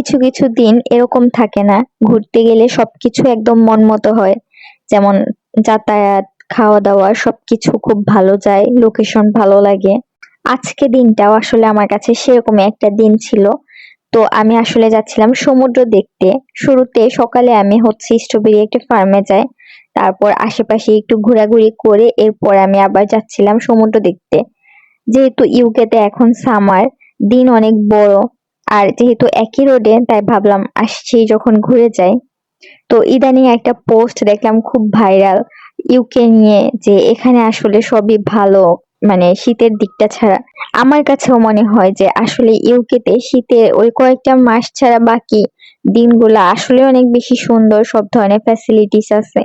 কিছু কিছু দিন এরকম থাকে না। ঘুরতে গেলে সবকিছু একদম মন মতো হয়। যেমন যাতায়াত খাওয়া দাওয়া সবকিছু খুব ভালো যায় লোকেশন ভালো লাগে। আজকে দিনটাও আসলে আমার কাছে সেরকমই একটা দিন ছিল। তো আমি আসলে যাচ্ছিলাম সমুদ্র দেখতে। শুরুতে সকালে আমি হচ্ছে স্ট্রবেরি একটা ফার্মে যাই। তারপর আশেপাশে একটু ঘোরাঘুরি করে এরপর আমি আবার যাচ্ছিলাম সমুদ্র দেখতে। যেহেতু ইউকেতে এখন সামার দিন অনেক বড়। আর যেহেতু একই রোডে, তাই ভাবলাম আসছি যখন ঘুরে যাই। তো ইদানিং একটা পোস্ট দেখলাম খুব ভাইরাল ইউকে নিয়ে, যে এখানে আসলে সবই ভালো মানে শীতের দিকটা ছাড়া। আমার কাছেও মনে হয় যে আসলে ইউকেতে শীতের ওই কয়েকটা মাস ছাড়া বাকি দিনগুলো আসলে অনেক বেশি সুন্দর, সব ধরনের ফ্যাসিলিটিস আছে,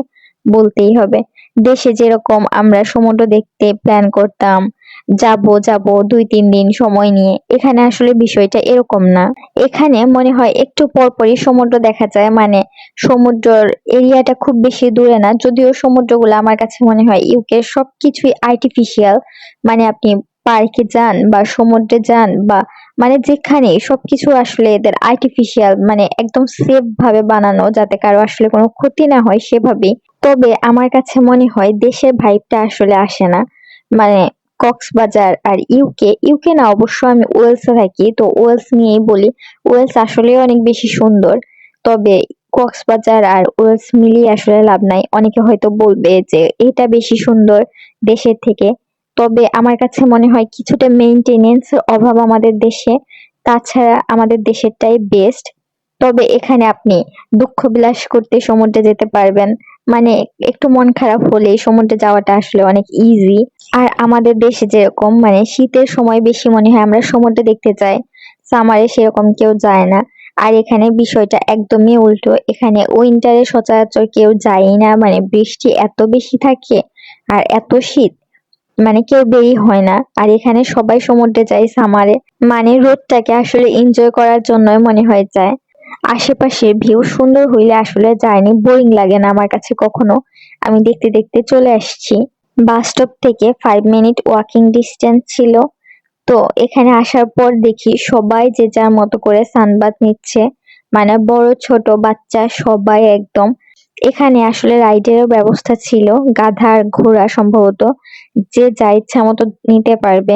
বলতেই হবে। দেশে যেরকম আমরা সমুদ্র দেখতে প্ল্যান করতাম, যাব যাব দুই, তিন দিন সময় নিয়ে। এখানে আসলে বিষয়টা এরকম না। এখানে মনে হয় একটু পরপরই সমুদ্র দেখা যায় মানে সমুদ্রের এরিয়াটা খুব বেশি দূরে না। যদিও সমুদ্রগুলো আমার কাছে মনে হয় ইউকে সবকিছুই আর্টিফিশিয়াল মানে আপনি পার্কে যান বা সমুদ্রে যান বা মানে যেখানে, সবকিছু আসলে এদের আর্টিফিশিয়াল মানে একদম সেফ ভাবে বানানো যাতে কারও আসলে কোনো ক্ষতি না হয় সেভাবেই। তবে আমার কাছে মনে হয় দেশের ভাইবটা আসলে আসে না। মানে কক্সবাজার আর ইউকে ইউকে না, অবশ্য আমি ওয়েলসে থাকি, তো ওয়েলস নিয়েই বলি। ওয়েলস আসলে অনেক বেশি সুন্দর, তবে কক্সবাজার আর ওয়েলস মিলিয়ে আসলে লাভ নাই। অনেকে হয়তো বলবে যে এটা বেশি সুন্দর দেশের থেকে, তবে আমার কাছে মনে হয় কিছুটা মেইনটেনেন্স অভাব আমাদের দেশে, তাছাড়া আমাদের দেশেরটাই বেস্ট তবে এখানে আপনি দুঃখ বিলাস করতে সমুদ্রে যেতে পারবেন। মানে একটু মন খারাপ হলে সমুদ্রে যাওয়াটা আসলে অনেক ইজি আর আমাদের দেশে যেরকম মানে শীতের সময় বেশি মনে হয় আমরা সমুদ্রে দেখতে যাই সামারে সেরকম কেউ যায় না। আর এখানে বিষয়টা একদমই উল্টো, এখানে উইন্টারে সচরাচর কেউ যায় না মানে বৃষ্টি এত বেশি থাকে আর এত শীত মানে কেউ বেরি হয় না। আর এখানে সবাই সমুদ্রে যায় সামারে মানে রোদটাকে আসলে এনজয় করার জন্যই মনে হয় যায়। আশেপাশে ভিউ সুন্দর হইলে আসলে যায়নি বোরিং লাগে না আমার কাছে কখনো। আমি দেখতে দেখতে চলে আসছি। বাস স্টপ থেকে ফাইভ মিনিট ওয়াকিং ডিস্টেন্স ছিল। তো এখানে আসার পর দেখি সবাই যে যার মতো করে সানবাদ নিচ্ছে। মানে বড়, ছোট বাচ্চা সবাই একদম। এখানে আসলে রাইডেরও ব্যবস্থা ছিল, গাধার ঘোড়া সম্ভবত। যে যা ইচ্ছা মতো নিতে পারবে।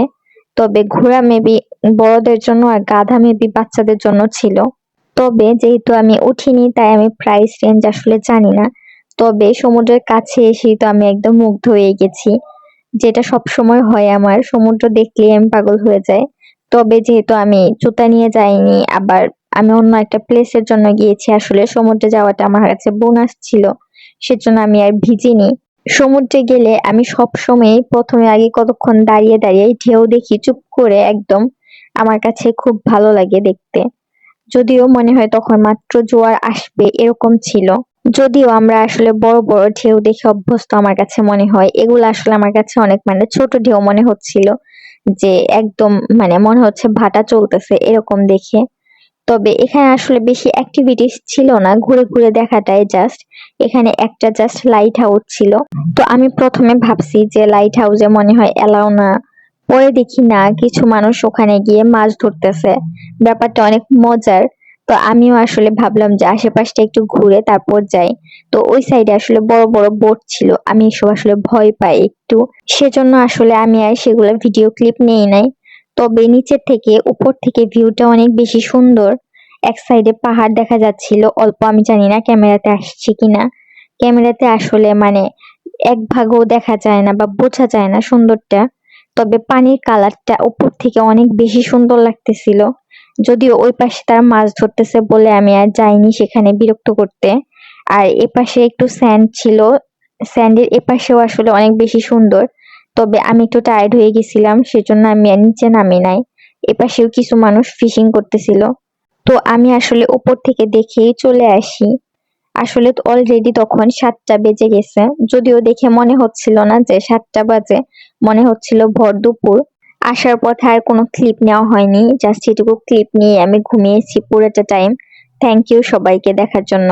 তবে ঘোড়া মেবি বড়দের জন্য আর গাধা মেবি বাচ্চাদের জন্য ছিল। তবে যেহেতু আমি উঠিনি, তাই আমি প্রাইস রেঞ্জ আসলে জানি না। তবে সমুদ্রের কাছে এসেই তো আমি একদম মুগ্ধ হয়ে গেছি। যেটা সব সময় হয় আমার, সমুদ্র দেখলেই আমি পাগল হয়ে যায় তবে যেহেতু আমি জুতা নিয়ে যাইনি, আবার আমি অন্য একটা প্লেসের জন্য গিয়েছি, আসলে সমুদ্রে যাওয়াটা আমার কাছে বোনাস ছিল, সেজন্য আমি আর ভিজিনি। সমুদ্রে গেলে আমি সব সময় প্রথমে আগে কতক্ষণ দাঁড়িয়ে দাঁড়িয়ে ঢেউ দেখি, চুপ করে একদম। আমার কাছে খুব ভালো লাগে দেখতে। যদিও মনে হয় তখন মাত্র জোয়ার আসবে, এরকম ছিল। যদিও আমরা আসলে বড় বড় ঢেউ দেখে অভ্যস্ত আমার কাছে মনে হয়। এগুলো আসলে আমার কাছে অনেক মানে ছোট ঢেউ মনে হচ্ছিল যে একদম মানে মনে হচ্ছে ভাটা চলতেছে এরকম দেখে। তবে এখানে আসলে বেশি অ্যাক্টিভিটিস ছিল না, ঘুরে ঘুরে দেখাটাই জাস্ট এখানে একটা জাস্ট লাইট হাউস ছিল। তো আমি প্রথমে ভাবছি যে লাইট হাউসে মনে হয় এলাও না পরে দেখি না, কিছু মানুষ ওখানে গিয়ে মাছ ধরতেছে। ব্যাপারটা অনেক মজার। তো আমিও আসলে ভাবলাম যে আশেপাশটা একটু ঘুরে তারপর যাই। তো ওই সাইডে আসলে বড় বড় বোট ছিল। আমি এসব আসলে ভয় পাই একটু। সেজন্য আসলে আমি আর সেগুলো ভিডিও ক্লিপ নেই নাই। তবে নিচের থেকে উপর থেকে ভিউটা অনেক বেশি সুন্দর। এক সাইডে পাহাড় দেখা যাচ্ছিল। অল্প আমি জানি না ক্যামেরাতে আসছে কিনা। ক্যামেরাতে আসলে মানে এক ভাগও দেখা যায় না বা বোঝা যায় না সুন্দরটা। তবে পানির কালারটা উপর থেকে অনেক বেশি সুন্দর লাগতেছিল। যদিও ওই পাশে তারা মাছ ধরতেছে বলে আমি আর যাইনি সেখানে বিরক্ত করতে। আর এপাশে একটু স্যান্ড ছিল। স্যান্ডের এপাশেও আসলে অনেক বেশি সুন্দর। তবে আমি একটু টায়ার্ড হয়ে গেছিলাম, সেজন্য আমি আর নিচে নামি নাই। এপাশেও কিছু মানুষ ফিশিং করতেছিল। তো আমি আসলে উপর থেকে দেখেই চলে আসি। আসলে অলরেডি তখন সাতটা বেজে গেছে। যদিও দেখে মনে হচ্ছিল না যে সাতটা বাজে, মনে হচ্ছিল ভর দুপুর। আসার পথে আর কোনো ক্লিপ নেওয়া হয়নি। জাস্ট এটুকু ক্লিপ নিয়ে আমি ঘুমিয়েছি পুরোটা টাইম থ্যাংক ইউ সবাইকে দেখার জন্য।